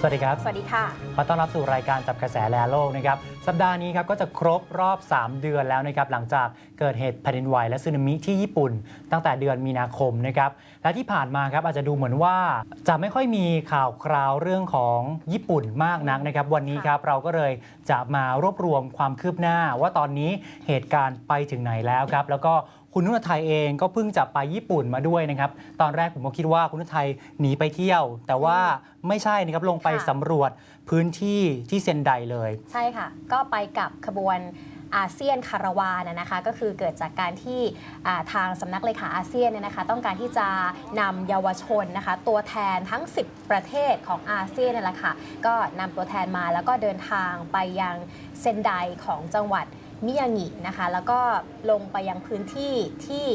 สวัสดีครับ สวัสดีค่ะ ขอต้อนรับสู่รายการจับกระแสแลโลกนะครับ สัปดาห์นี้ครับก็จะครบรอบ 3 เดือนแล้วนะครับ หลังจากเกิดเหตุแผ่นดินไหวและสึนามิที่ญี่ปุ่น ตั้งแต่เดือนมีนาคมนะครับ และที่ผ่านมาครับอาจจะดูเหมือนว่าจะไม่ค่อยมีข่าวคราวเรื่องของญี่ปุ่นมากนักนะครับ วันนี้ครับเราก็เลยจะมารวบรวมความคืบหน้า ว่าตอนนี้เหตุการณ์ไปถึงไหนแล้วครับ แล้วก็ คุณนุชไทยเองก็เพิ่งจะไปญี่ปุ่นมาด้วยนะครับ ตอนแรกผมก็คิดว่าคุณนุชไทยหนีไปเที่ยว แต่ว่าไม่ใช่นะครับลงไปค่ะ สำรวจพื้นที่ที่เซนไดเลย ใช่ค่ะ ก็ไปกับขบวนอาเซียนคาราวานนะนะคะ ก็คือเกิดจากการที่อ่าทางสำนักเลขาอาเซียนเนี่ยนะคะ ต้องการที่จะนำเยาวชนนะคะ ตัวแทนทั้ง 10 ประเทศของอาเซียนนี่แหละค่ะ ก็นำตัวแทนมาแล้วก็เดินทางไปยังเซนไดของจังหวัด มิยางินะคะ แล้วก็ลงไปยังพื้นที่ที่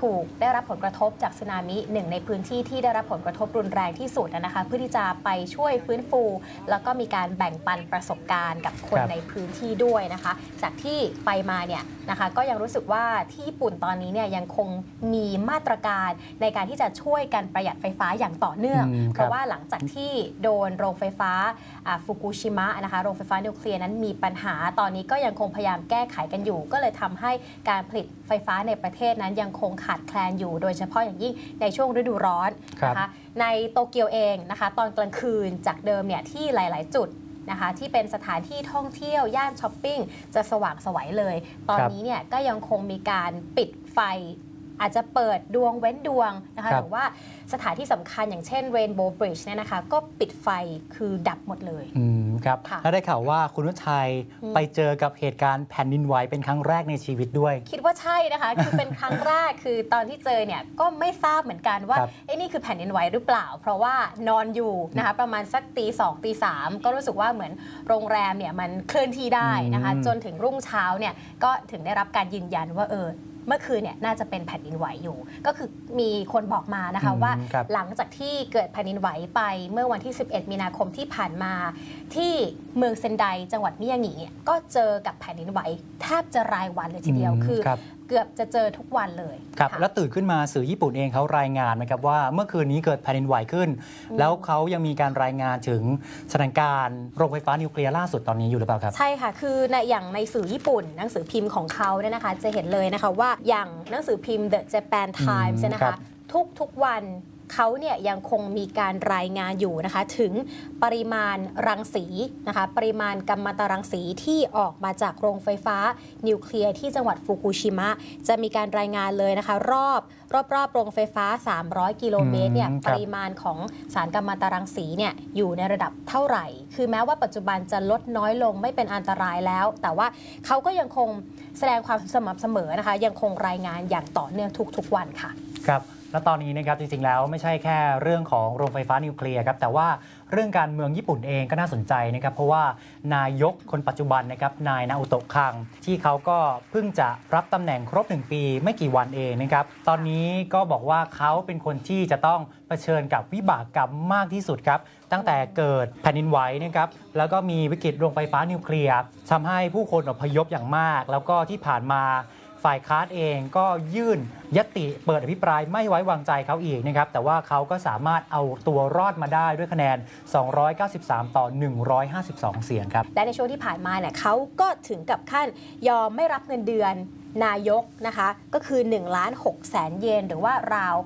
ถูกได้รับผลกระทบจากสึนามิหนึ่งในพื้นที่ที่ได้รับผลกระทบรุนแรงที่สุดนะคะ เพื่อที่จะไปช่วยฟื้นฟู แล้วก็มีการแบ่งปันประสบการณ์กับคนครับในพื้นที่ด้วยนะคะ จากที่ไปมาเนี่ยนะคะก็ยังรู้สึกว่าที่ญี่ปุ่นตอนนี้เนี่ยยังคงมีมาตรการในการที่จะช่วยกันประหยัดไฟฟ้าอย่างต่อเนื่องอืมครับเพราะว่าหลังจากที่โดนโรงไฟฟ้าฟุกุชิมะนะคะโรงไฟฟ้านิวเคลียร์นั้นมีปัญหาตอนนี้ก็ยังคงพยายามแก้ไขกันอยู่ ก็เลยทำให้การผลิตไฟฟ้าในประเทศนั้นยังคงขาดแคลนอยู่ โดยเฉพาะอย่างยิ่งในช่วงฤดูร้อนครับนะคะในโตเกียวเองนะคะตอนกลางคืนจากเดิมเนี่ยที่หลาย ๆ จุดนะคะที่เป็นสถานที่ท่องเที่ยว ย่านช้อปปิ้งจะสว่างไสวัยเลย ตอนครับนี้เนี่ยก็ยังคงมีการปิดไฟ อาจจะเปิดดวงเว้นดวงนะคะครัหบรือว่าสถานที่สำคัญอย่างเช่น Rainbow Bridge เนี่ยนะคะก็ปิดไฟคือดับหมดเลยอืมครับค่ะแล้วได้ข่าวว่าคุณนุชชัยอืมไปเจอกับเหตุการณ์แผ่นดินไหวเป็นครั้งแรกในชีวิตด้วย คิดว่าใช่นะคะคือเป็นครั้งแรกคือตอนที่เจอเนี่ยก็ไม่ทราบเหมือนกันว่าครับเอ้นี่คือแผ่นดินไหวหรือเปล่า เพราะว่านอนอยู่นะคะประมาณสักตีสองตีสามก็รู้สึกว่าเหมือนโรงแรมเนี่ยมันเคลื่อนที่ได้นะคะอืมจนถึงรุ่งเช้าเนี่ยก็ถึงได้รับการยืนยันว่าเออ เมื่อคืนเนี่ยน่าจะเป็นแผ่นดินไหวอยู่ ก็คือมีคนบอกมานะคะอืมว่า ครับ หลังจากที่เกิดแผ่นดินไหวไปเมื่อวันที่ 11 มีนาคมที่ผ่านมา ที่เมืองเซนไดจังหวัดมิยางิเนี่ยก็เจอกับแผ่นดินไหวแทบจะรายวันเลยทีเดียวอืมคือ ครับ เกือบจะเจอทุกวันเลยครับค่ะแล้วตื่นขึ้นมาสื่อญี่ปุ่นเองเขารายงานนะครับว่าเมื่อคืนนี้เกิดแผ่นดินไหวขึ้นอืมแล้วเขายังมีการรายงานถึงสถานการณ์โรงไฟฟ้านิวเคลียร์ล่าสุดตอนนี้อยู่หรือเปล่าครับ ใช่ค่ะ คือในอย่างในสื่อญี่ปุ่น หนังสือพิมพ์ของเขาเนี่ยนะคะ จะเห็นเลยนะคะว่าอย่างหนังสือพิมพ์ The Japan Times เนี่ยนะครัคะบทุกทุกๆวัน เขาเนี่ยยังคงมีการรายงานอยู่นะคะถึงปริมาณรังสีนะคะปริมาณกัมมันตรังสีที่ออกมาจากโรงไฟฟ้า นิวเคลียร์ที่จังหวัดฟุกุชิมะ จะมีการรายงานเลยนะคะ รอบรอบรอบๆโรงไฟฟ้า 300 กิโลเมตรเนี่ยอืมคปรับริมาณของสารกัมมันตรังสีเนี่ยอยู่ในระดับเท่าไหร่ คือแม้ว่าปัจจุบันจะลดน้อยลงไม่เป็นอันตรายแล้ว แต่ว่าเขาก็ยังคงแสดงความสม่ำเสมอนะคะ ยังคงรายงานอย่างต่อเนื่องทุกๆวันค่ะ ครับ แล้วตอนนี้นะครับจริงๆแล้วไม่ใช่แค่เรื่องของโรงไฟฟ้านิวเคลียร์ครับแต่ว่าเรื่องการเมืองญี่ปุ่นเองก็น่าสนใจนะครับ เพราะว่านายกคนปัจจุบันนะครับนายนาอุโตะคัง ที่เขาก็เพิ่งจะรับตำแหน่งครบหนึ่งปีไม่กี่วันเองนะครับตอนนี้ก็บอกว่าเขาเป็นคนที่จะต้องเผชิญกับวิบากกรรมมากที่สุดครับตั้งแต่เกิดแผ่นดินไหวนะครับแล้วก็มีวิกฤตโรงไฟฟ้านิวเคลียร์ทำให้ผู้คนอพยพอย่างมาก แล้วก็ที่ผ่านมา ฝ่ายค้านเองก็ยื่นยติเปิดอภิปรายไม่ไว้วางใจเขาอีกนะครับ แต่ว่าเขาก็สามารถเอาตัวรอดมาได้ด้วยคะแนน 293 ต่อ 152 เสียงครับ และในช่วงที่ผ่านมาเนี่ยเขาก็ถึงกับขั้นยอมไม่รับเงินเดือนนายกนะคะ ก็คือ1ล้าน6แสนเยนหรือว่าราว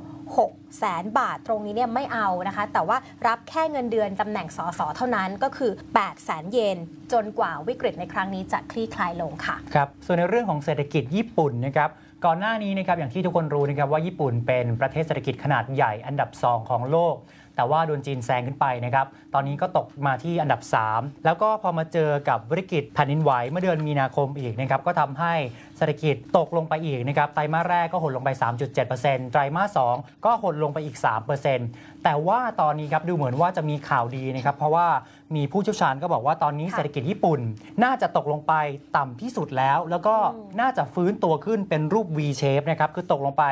6แสนบาทตรงนี้เนี่ยไม่เอานะคะ แต่ว่ารับแค่เงินเดือนตำแหน่งสสเท่านั้นก็คือ8แสนเยนจนกว่าวิกฤตในครั้งนี้จะคลี่คลายลงค่ะครับส่วนในเรื่องของเศรษฐกิจญี่ปุ่นนะครับก่อนหน้านี้นะครับอย่างที่ทุกคนรู้นะครับว่าญี่ปุ่นเป็นประเทศเศรษฐกิจขนาดใหญ่อันดับ 2 ของโลก แต่ว่าโดนจีนแซงขึ้นไปนะครับ ตอนนี้ก็ตกมาที่อันดับ 3 แล้วก็พอมาเจอกับวิกฤตแผ่นดินไหวเมื่อเดือนมีนาคมอีกนะครับ ก็ทำให้เศรษฐกิจตกลงไปอีกนะครับ ไตรมาสแรกก็หดลงไป 3.7%ไตรมาส 2 ก็หดลงไปอีก 3%แต่ว่าตอนนี้ครับดูเหมือนว่าจะมีข่าวดีนะครับ เพราะว่ามีผู้เชี่ยวชาญก็บอกว่าตอนนี้ค่ะเศรษฐกิจญี่ปุ่น น่าจะตกลงไปต่ำที่สุดแล้ว แล้วก็อืมน่าจะฟื้นตัวขึ้นเป็นรูป V shape นะครับ คือตกลงไป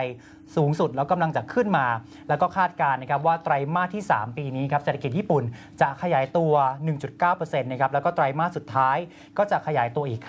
สูงสุดแล้วกำลังจะขึ้นมา แล้วก็คาดการณ์นะครับว่าไตรมาสที่ 3 ปีนี้ครับเศรษฐกิจญี่ปุ่นจะขยายตัว 1.9%นะครับแล้วก็ไตรมาสสุดท้ายก็จะขยายตัวอีก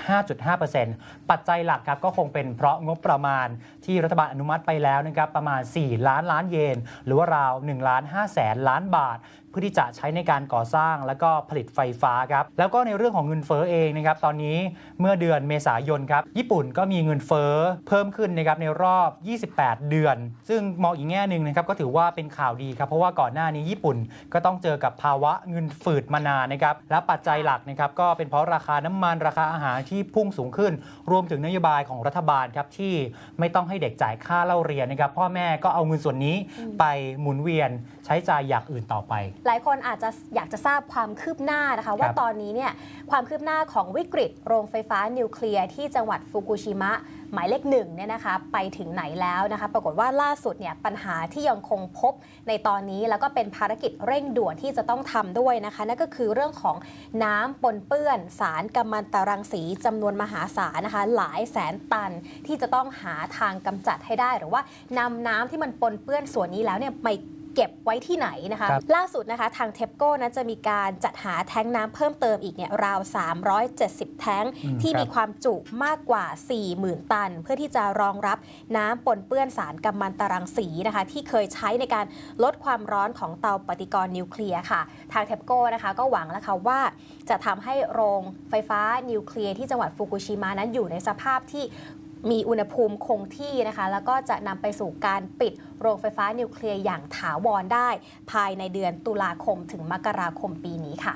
5.5%ปัจจัยหลักครับก็คงเป็นเพราะงบประมาณที่รัฐบาลอนุมัติไปแล้วนะครับประมาณ 4 ล้านล้านเยน หรือว่าราว1ล้าน5แสนล้านบาทเพื่อที่จะใช้ในการก่อสร้างแล้วก็ผลิตไฟฟ้าครับ แล้วก็ในเรื่องของเงินเฟ้อเองนะครับ ตอนนี้เมื่อเดือนเมษายนครับ ญี่ปุ่นก็มีเงินเฟ้อเพิ่มขึ้นนะครับในรอบ 28 เดือนซึ่งมองอีกแง่หนึ่งนะครับก็ถือว่าเป็นข่าวดีครับเพราะว่าก่อนหน้านี้ญี่ปุ่นก็ต้องเจอกับภาวะเงินฝืดมานานนะครับและปัจจัยหลักนะครับก็เป็นเพราะราคาน้ำมันราคาอาหารที่พุ่งสูงขึ้น รวมถึงนโยบายของรัฐบาลครับที่ไม่ต้องให้เด็กจ่ายค่าเล่าเรียนนะครับพ่อแม่ก็เอาเงินส่วนนี้ไปหมุนเวียนใช้จ่ายอย่างอื่นต่อไป หลายคนอาจจะอยากจะทราบความคืบหน้านะคะ ว่าครับตอนนี้เนี่ยความคืบหน้าของวิกฤตโรงไฟฟ้านิวเคลียร์ที่จังหวัดฟุกุชิมะ หมายเลขหนึ่งเนี่ยนะคะไปถึงไหนแล้วนะคะ ปรากฏว่าล่าสุดเนี่ยปัญหาที่ยังคงพบในตอนนี้แล้วก็เป็นภารกิจเร่งด่วนที่จะต้องทำด้วยนะคะนั่นก็คือเรื่องของน้ำปนเปื้อน สารกัมมันตรังสีจำนวนมหาศาลนะคะหลายแสนตันที่จะต้องหาทางกำจัดให้ได้ หรือว่านำน้ำที่มันปนเปื้อนส่วนนี้แล้วเนี่ยไป เก็บไว้ที่ไหนนะคะ ครับ ล่าสุดนะคะทางเทปโก้นั้นจะมีการจัดหาแท้งน้ำเพิ่มเติมอีกเนี่ยราว 370 แท้ง อืมที่ครับมีความจุมากกว่า 40,000 ตัน เพื่อที่จะรองรับน้ำปนเปื้อนสารกัมมันตรังสีนะคะ ที่เคยใช้ในการลดความร้อนของเตาปฏิกรณ์นิวเคลียร์ค่ะ ทางเทปโก้นะคะ ก็หวังแล้วค่ะว่า จะทำให้โรงไฟฟ้านิวเคลียร์ที่จังหวัดฟุกุชิมะนั้นอยู่ในสภาพที่ มีอุณหภูมิคงที่นะคะ แล้วก็จะนำไปสู่การปิดโรงไฟฟ้านิวเคลียร์อย่างถาวรได้ ภายในเดือนตุลาคมถึงมกราคมปีนี้ค่ะ